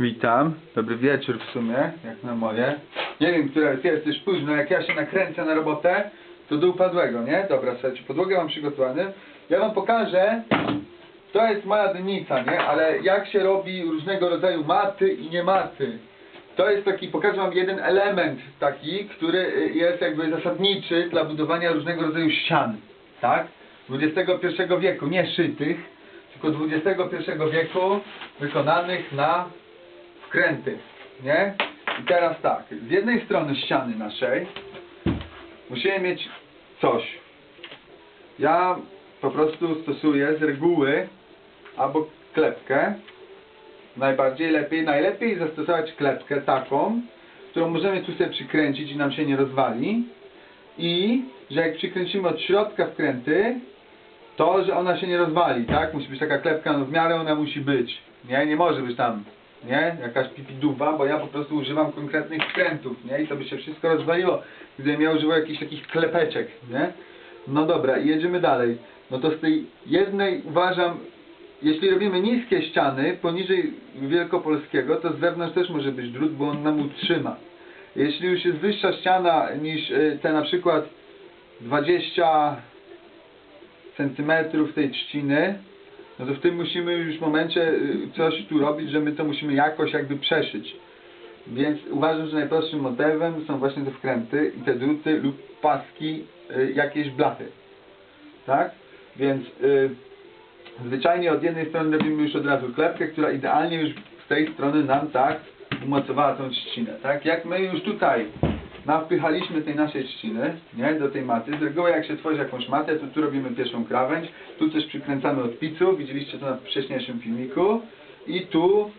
Witam. Dobry wieczór w sumie, jak na moje. Nie wiem, która jest, już późno, jak ja się nakręcę na robotę, to do upadłego, nie? Dobra, słuchajcie, podłogę mam przygotowaną. Ja wam pokażę, to jest moja dynica, nie? Ale jak się robi różnego rodzaju maty i nie maty. To jest taki, pokażę wam jeden element taki, który y, jest jakby zasadniczy dla budowania różnego rodzaju ścian, tak? XXI wieku, nie szytych, tylko XXI wieku wykonanych na wkręty, nie? I teraz tak, z jednej strony ściany naszej musimy mieć coś. Ja po prostu stosuję z reguły albo klepkę. Najbardziej lepiej, najlepiej zastosować klepkę taką, którą możemy tu sobie przykręcić i nam się nie rozwali. I że jak przykręcimy od środka wkręty, to, że ona się nie rozwali, tak? Musi być taka klepka, no w miarę ona musi być. Nie, nie może być tam, nie? Jakaś pipiduwa, bo ja po prostu używam konkretnych wkrętów, nie? I to by się wszystko rozwaliło, gdybym ja używał jakichś takich klepeczek, nie? No dobra, i jedziemy dalej. No to z tej jednej uważam, jeśli robimy niskie ściany, poniżej wielkopolskiego, to z zewnątrz też może być drut, bo on nam utrzyma. Jeśli już jest wyższa ściana niż y, te na przykład 20 centymetrów tej trzciny, no to w tym musimy już momencie y, coś tu robić, że my to musimy jakoś jakby przeszyć. Więc uważam, że najprostszym motywem są właśnie te wkręty i te druty lub paski y, jakiejś blachy. Tak? Więc y, zwyczajnie od jednej strony robimy już od razu klepkę, która idealnie już z tej strony nam tak umocowała tą trzcinę. Tak? Jak my już tutaj nawpychaliśmy tej naszej trzciny, nie, do tej maty. Z reguły jak się tworzy jakąś matę, to tu robimy pierwszą krawędź, tu coś przykręcamy od picu, widzieliście to na wcześniejszym filmiku i tu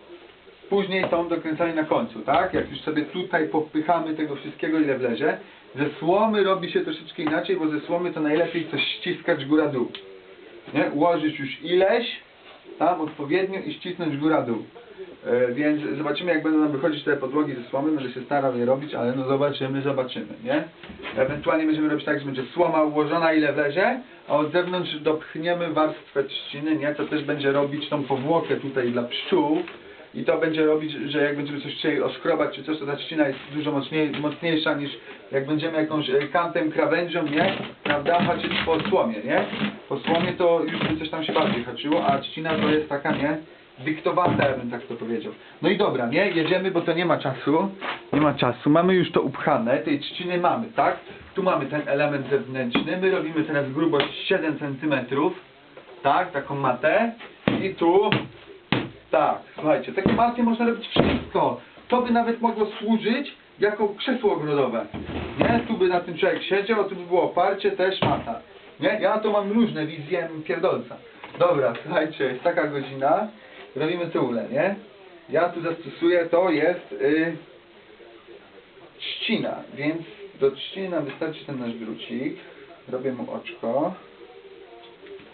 później tą dokręcamy na końcu, tak? Jak już sobie tutaj popychamy tego wszystkiego ile wlezie. Ze słomy robi się troszeczkę inaczej, bo ze słomy to najlepiej coś ściskać góra-dół. Nie? Ułożyć już ileś, tam odpowiednio i ścisnąć góra-dół. E, więc zobaczymy jak będą nam wychodzić te podłogi ze słomy, będę się starał je robić, ale no zobaczymy, zobaczymy, nie? Ewentualnie będziemy robić tak, że będzie słoma ułożona ile wlezie, a od zewnątrz dopchniemy warstwę trzciny, nie? To też będzie robić tą powłokę tutaj dla pszczół i to będzie robić, że jak będziemy coś chcieli oskrobać czy coś, to ta trzcina jest dużo mocniej, mocniejsza niż jak będziemy jakąś e, kantem, krawędzią, nie? Prawda? Haczyć po słomie, nie? Po słomie to już by coś tam się bardziej haczyło, a trzcina to jest taka, nie? Dyktowata, ja bym tak to powiedział. No i dobra, nie? Jedziemy, bo to nie ma czasu. Nie ma czasu. Mamy już to upchane. Tej trzciny mamy, tak? Tu mamy ten element zewnętrzny. My robimy teraz grubość 7 cm. Tak? Taką matę. I tu tak, słuchajcie, takie maty można robić wszystko. To by nawet mogło służyć jako krzesło ogrodowe. Nie? Tu by na tym człowiek siedział, tu by było oparcie, też mata. Nie? Ja to mam różne wizje pierdolca. Dobra, słuchajcie, jest taka godzina. Robimy tyule, nie? Ja tu zastosuję, to jest y, trzcina, więc do trzciny nam wystarczy ten nasz drucik. Robię mu oczko.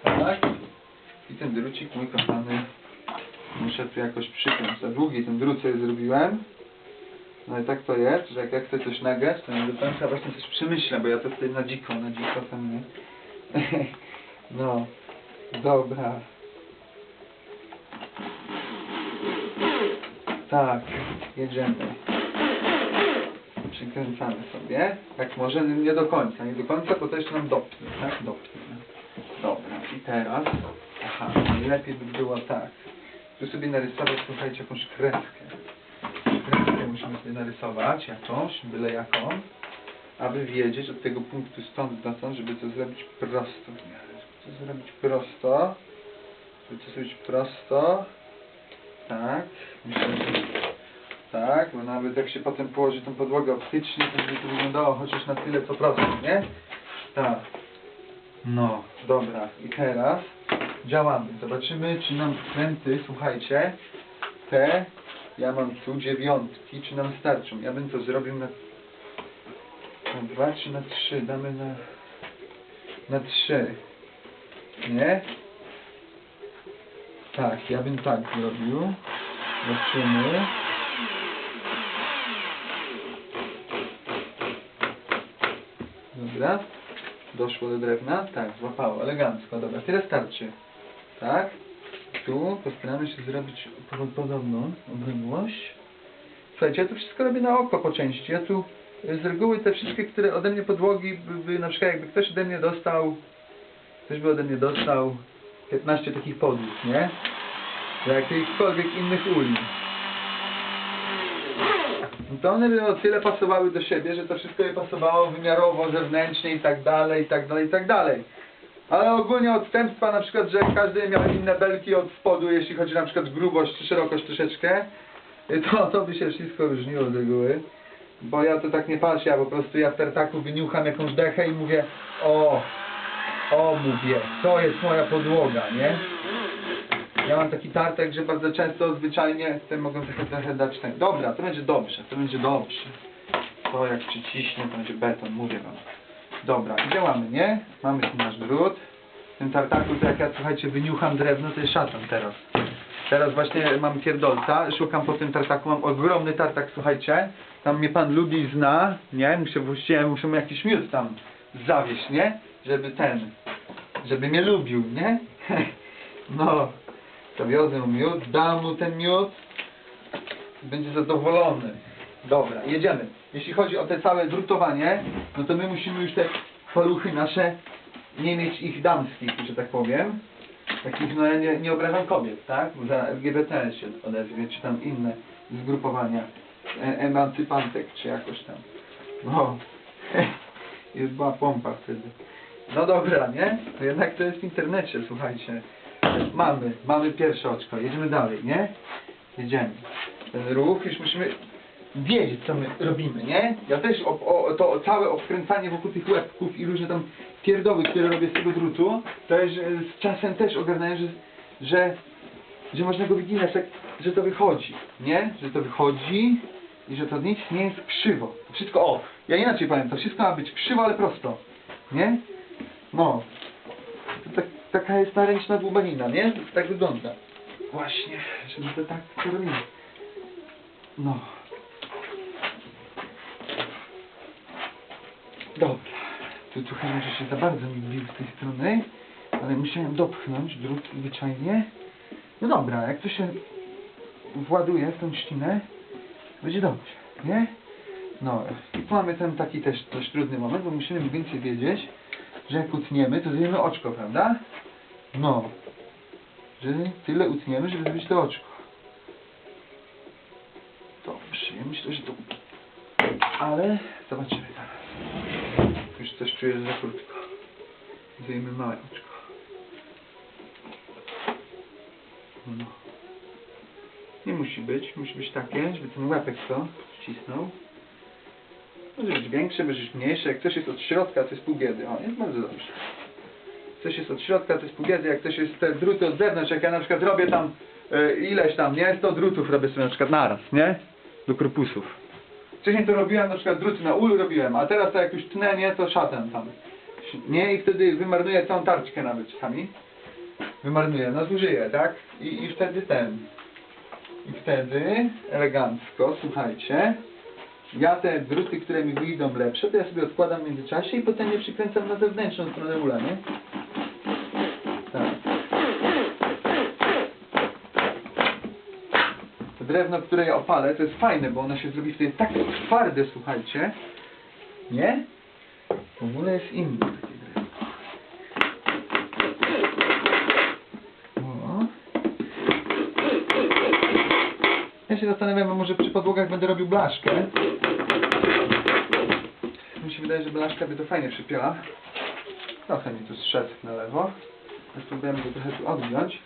Tak. I ten drucik, mój kochany, muszę tu jakoś przypiąć. Za długi ten sobie zrobiłem. No i tak to jest, że jak ja chcę coś nagrać, to nie do końca właśnie coś przemyślę, bo ja to wtedy na dziko, na dziko tam nie. No, dobra. Tak, jedziemy. Przykręcamy sobie. Tak może nie do końca, nie do końca, bo jeszcze nam dopnie, tak? Dopnie. Dobra, i teraz, aha, najlepiej by było tak. Tu sobie narysować, słuchajcie, jakąś kreskę. Kreskę musimy sobie narysować, jakąś, byle jaką, aby wiedzieć od tego punktu stąd do stąd, żeby to zrobić prosto. w Żeby to zrobić prosto. Żeby to zrobić prosto. Tak. Tak, bo nawet jak się potem położy tą podłogę optycznie, to żeby to wyglądało chociaż na tyle co prosto, nie? Tak. No, dobra. I teraz działamy. Zobaczymy, czy nam wkręty, słuchajcie, te, ja mam tu dziewiątki, czy nam starczą. Ja bym to zrobił na, na dwa, czy na trzy. Damy na, na trzy. Nie? Tak, ja bym tak zrobił. Zobaczymy. Dobra. Doszło do drewna? Tak, złapało. Elegancko. Dobra, tyle starczy. Tak? tu postaramy się zrobić po- podobną odległość. Słuchajcie, ja to wszystko robię na oko po części. Ja tu y, z reguły te wszystkie, które ode mnie podłogi, by, by, na przykład jakby ktoś ode mnie dostał, ktoś by ode mnie dostał 15 takich podłóg, nie? Jakichkolwiek innych uli. No to one by o tyle pasowały do siebie, że to wszystko je pasowało wymiarowo, zewnętrznie i tak dalej, i tak dalej, i tak dalej. Ale ogólnie odstępstwa, na przykład, że każdy miał inne belki od spodu, jeśli chodzi na przykład grubość czy szerokość troszeczkę, to, to by się wszystko różniło z reguły. Bo ja to tak nie patrzę, ja po prostu ja w tartaku wyniucham jakąś dechę i mówię o, o mówię, to jest moja podłoga, nie? Ja mam taki tartek, że bardzo często zwyczajnie te mogą trochę, trochę dać ten. Dobra, to będzie dobrze, to będzie dobrze. To jak przyciśnie, to będzie beton, mówię wam. Dobra, działamy, nie? Mamy tu nasz drut. W tym tartaku, to jak ja, słuchajcie, wyniucham drewno, to jest szatan teraz. Teraz właśnie mam pierdolca, szukam po tym tartaku, mam ogromny tartak, słuchajcie. Tam mnie pan lubi i zna, nie? Muszę właściwie, muszę mu jakiś miód tam zawieść, nie? Żeby ten, żeby mnie lubił, nie? No, zawiozę mu miód, dam mu ten miód będzie zadowolony. Dobra, jedziemy. Jeśli chodzi o te całe drutowanie, no to my musimy już te paluchy nasze nie mieć ich damskich, że tak powiem. Takich, no ja nie, nie obrażam kobiet, tak? Bo za LGBT się odezwie, czy tam inne zgrupowania e emancypantek, czy jakoś tam. No, jest była pompa wtedy. No dobra, nie? To jednak to jest w internecie, słuchajcie. Mamy, mamy pierwsze oczko, jedziemy dalej, nie? Jedziemy. Ten ruch już musimy wiedzieć, co my robimy, nie? Ja też o, o, to całe obkręcanie wokół tych łebków i różne tam pierdoły, które robię z tego drutu, to jest, z czasem też ogarnąłem, że, że, że można go wyginać, tak, że to wychodzi, nie? Że to wychodzi i że to nic nie jest krzywo. Wszystko, o, ja inaczej powiem, to wszystko ma być krzywo, ale prosto, nie? No. Tak, taka jest ta ręczna dłubanina, nie? Tak wygląda. Właśnie, żeby to tak to robimy. No. Dobra. Tu trochę może się za bardzo mi wbił z tej strony, ale musiałem dopchnąć drut zwyczajnie. No dobra, jak to się właduje w tą ścinę, będzie dobrze, nie? No i mamy ten taki też dość trudny moment, bo musimy więcej wiedzieć, że jak utniemy, to zrobimy oczko, prawda? No. Że tyle utniemy, żeby zrobić to oczko. Dobrze, ja myślę, że to... Ale zobaczymy teraz. Już coś czuję że za krótko. Zdejmę małe oczko. No. Nie musi być, musi być takie, żeby ten łapek to wcisnął. Może być większe, może być mniejsze. Jak coś jest od środka, to jest pół biedy. O, jest bardzo dobrze. Coś jest od środka, to jest pół biedy. Jak coś jest te druty od zewnątrz, jak ja na przykład robię tam e, ileś tam, nie? 100 drutów robię sobie na przykład naraz, nie? Do korpusów. Wcześniej to robiłem na przykład druty na ulu robiłem, a teraz to jak już tnę, nie, to szatem tam. Nie, i wtedy wymarnuję całą tarczkę nawet czasami. Wymarnuję, no zużyję, tak? I, I wtedy ten. I wtedy elegancko, słuchajcie, ja te druty, które mi wyjdą lepsze, to ja sobie odkładam w międzyczasie i potem je przykręcam na zewnętrzną stronę ula, nie? Tak. To drewno, które ja opalę, to jest fajne, bo ono się zrobi wtedy tak twarde, słuchajcie. Nie? W ogóle jest inne takie drewno. O. Ja się zastanawiam, może przy podłogach będę robił blaszkę. Się wydaje, że blaszka by to fajnie przypięła. Trochę mi tu zszedł na lewo. Spróbujemy go trochę tu odgiąć.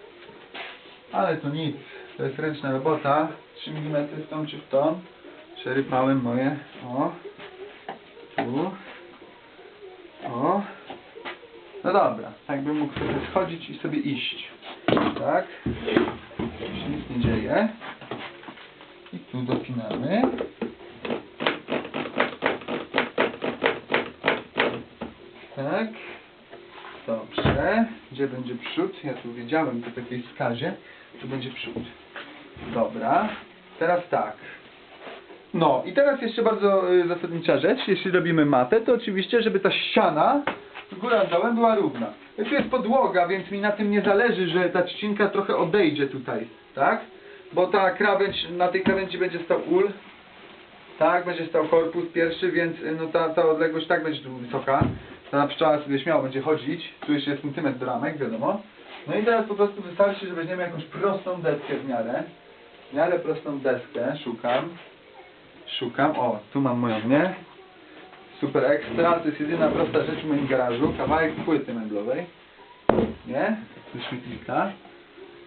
Ale to nic. To jest ręczna robota. 3 mm w tą czy w tą. Przerypałem moje. O. Tu. O. No dobra. Tak bym mógł sobie schodzić i sobie iść. Tak. Tu się nic nie dzieje. I tu dopinamy. Tak. Dobrze. Gdzie będzie przód? Ja tu wiedziałem po takiej wskazie. Tu będzie przód. Dobra. Teraz tak. No i teraz jeszcze bardzo y, zasadnicza rzecz. Jeśli robimy matę, to oczywiście, żeby ta ściana góra dołem była równa. Tu jest podłoga, więc mi na tym nie zależy, że ta trzcinka trochę odejdzie tutaj, tak? Bo ta krawędź, na tej krawędzi będzie stał ul, tak, będzie stał korpus pierwszy, więc y, no ta, ta odległość tak będzie tu wysoka. Ta pszczoła sobie śmiało będzie chodzić, tu jeszcze jest centymetr do ramek, wiadomo. No i teraz po prostu wystarczy, że weźmiemy jakąś prostą deskę w miarę. W miarę prostą deskę, szukam. Szukam, o, tu mam moją, nie? Super ekstra, to jest jedyna prosta rzecz w moim garażu, kawałek płyty meblowej. Nie? Ze świetlika.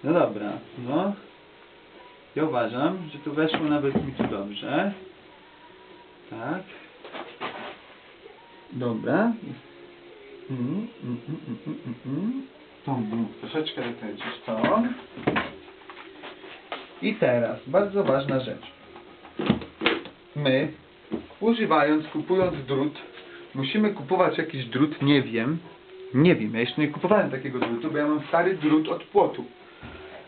No dobra, no. Ja uważam, że tu weszło nawet mi tu dobrze. Tak. Dobra. Mm, mm, mm, mm, mm. Tą bym troszeczkę wykręcić to. I teraz, bardzo ważna rzecz. My, używając, kupując drut, musimy kupować jakiś drut, nie wiem, nie wiem, ja jeszcze nie kupowałem takiego drutu, bo ja mam stary drut od płotu.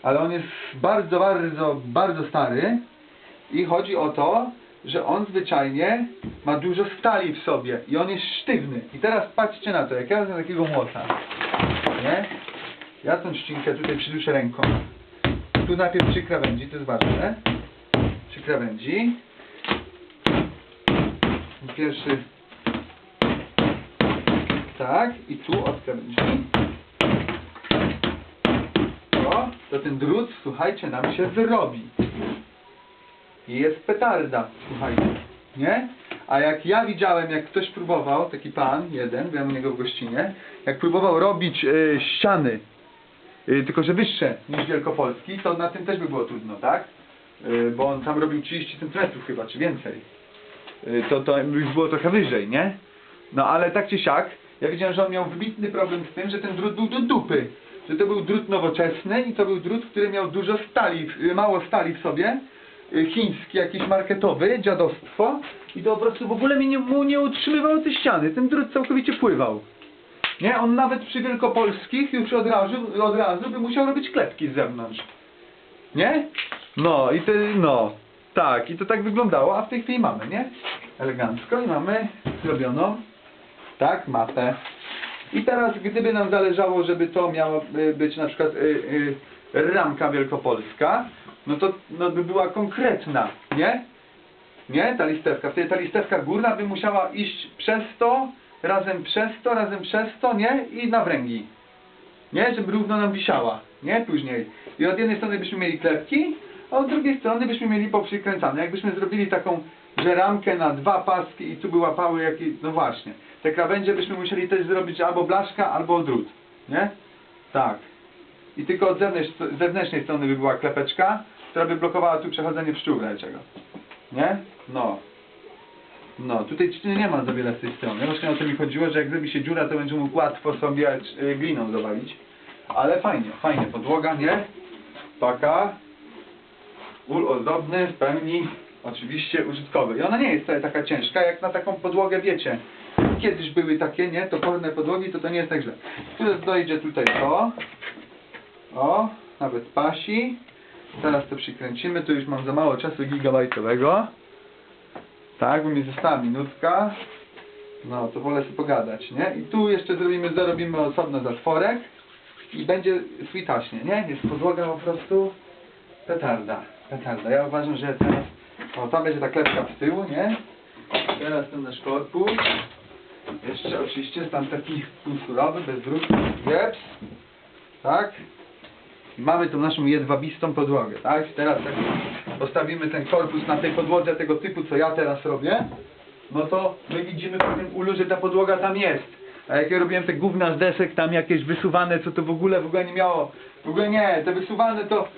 Ale on jest bardzo, bardzo, bardzo stary i chodzi o to, że on zwyczajnie ma dużo stali w sobie i on jest sztywny. I teraz patrzcie na to, jak ja wezmę takiego młota, nie? Ja tą ścinkę tutaj przyduszę ręką. Tu najpierw przy krawędzi, to jest ważne. Przy krawędzi. Pierwszy. Tak, i tu od krawędzi. O, to ten drut, słuchajcie, nam się wyrobi. Jest petarda, słuchajcie, nie? A jak ja widziałem, jak ktoś próbował, taki pan, jeden, byłem u niego w gościnie, jak próbował robić e, ściany, e, tylko że wyższe niż Wielkopolski, to na tym też by było trudno, tak? E, bo on tam robił 30 cm chyba, czy więcej. E, to, to już było trochę wyżej, nie? No ale tak czy siak, ja wiedziałem, że on miał wybitny problem z tym, że ten drut był do dupy. Że to był drut nowoczesny i to był drut, który miał dużo stali, mało stali w sobie. Y, Chiński, jakiś marketowy, dziadostwo. I to po prostu w ogóle mi nie, mu nie utrzymywało te ściany. Ten drut całkowicie pływał. Nie, on nawet przy wielkopolskich już od razu, od razu by musiał robić klepki z zewnątrz. Nie? No i te, no. Tak, i to tak wyglądało, a w tej chwili mamy, nie? Elegancko i mamy zrobioną, tak, matę. I teraz, gdyby nam zależało, żeby to miało y, być na przykład y, y, ramka wielkopolska, no to no, by była konkretna, nie? Nie? Ta listewka. Wtedy ta listewka górna by musiała iść przez to, razem przez to, razem przez to, nie? I na wręgi. Nie? Żeby równo nam wisiała, nie? Później. I od jednej strony byśmy mieli klepki, a od drugiej strony byśmy mieli poprzykręcane. Jakbyśmy zrobili taką, że ramkę na dwa paski i tu by łapały jakieś, no właśnie. Te krawędzie byśmy musieli też zrobić albo blaszka, albo drut, nie? Tak. I tylko od zewnętrz, zewnętrznej strony by była klepeczka, która by blokowała tu przechodzenie pszczół czego. Nie? No. No, tutaj trzciny nie ma za wiele z tej strony. Właśnie o to mi chodziło, że jak zrobi się dziura, to będzie mógł łatwo sobie y, gliną zawalić. Ale fajnie, fajnie. Podłoga, nie? Taka. Ul ozdobny, w pełni oczywiście użytkowy. I ona nie jest wcale taka ciężka, jak na taką podłogę, wiecie. Kiedyś były takie, nie? Toporne podłogi, to to nie jest tak źle. Teraz dojdzie tutaj to. O, nawet pasi. Teraz to przykręcimy, tu już mam za mało czasu gigabajtowego. Tak, bo mi została minutka. No, to wolę sobie pogadać, nie? I tu jeszcze zrobimy, zarobimy osobno zatworek i będzie switaśnie, nie? Jest podłoga po prostu petarda, petarda. Ja uważam, że teraz, o tam będzie ta klepka z tyłu, nie? Teraz ten nasz korpus. Jeszcze oczywiście tam taki półsurowy, bez drutu, wieps. Tak? Mamy tą naszą jedwabistą podłogę, tak? Teraz jak postawimy ten korpus na tej podłodze tego typu, co ja teraz robię, no to my widzimy po tym ulu, że ta podłoga tam jest. A jak ja robiłem te gówna z desek tam jakieś wysuwane, co to w ogóle w ogóle nie miało. W ogóle nie, te wysuwane to...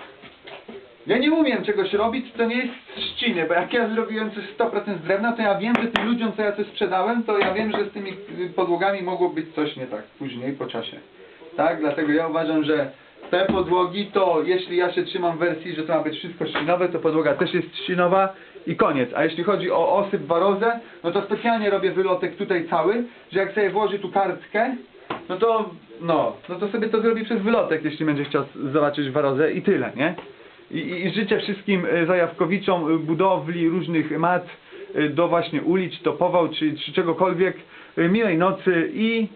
Ja nie umiem czegoś robić, to nie jest trzciny, bo jak ja zrobiłem coś 100% z drewna, to ja wiem, że tym ludziom, co ja coś sprzedałem, to ja wiem, że z tymi podłogami mogło być coś nie tak później, po czasie. Tak, dlatego ja uważam, że te podłogi to, jeśli ja się trzymam wersji, że to ma być wszystko trzcinowe, to podłoga też jest trzcinowa i koniec. A jeśli chodzi o osyp warozę, no to specjalnie robię wylotek tutaj cały, że jak sobie włoży tu kartkę, no to, no, no to sobie to zrobi przez wylotek, jeśli będzie chciał zobaczyć warozę i tyle, nie? I, i, życzę wszystkim e, zajawkowiczom e, budowli różnych mat e, do właśnie ulic, topował czy, czy czegokolwiek miłej nocy i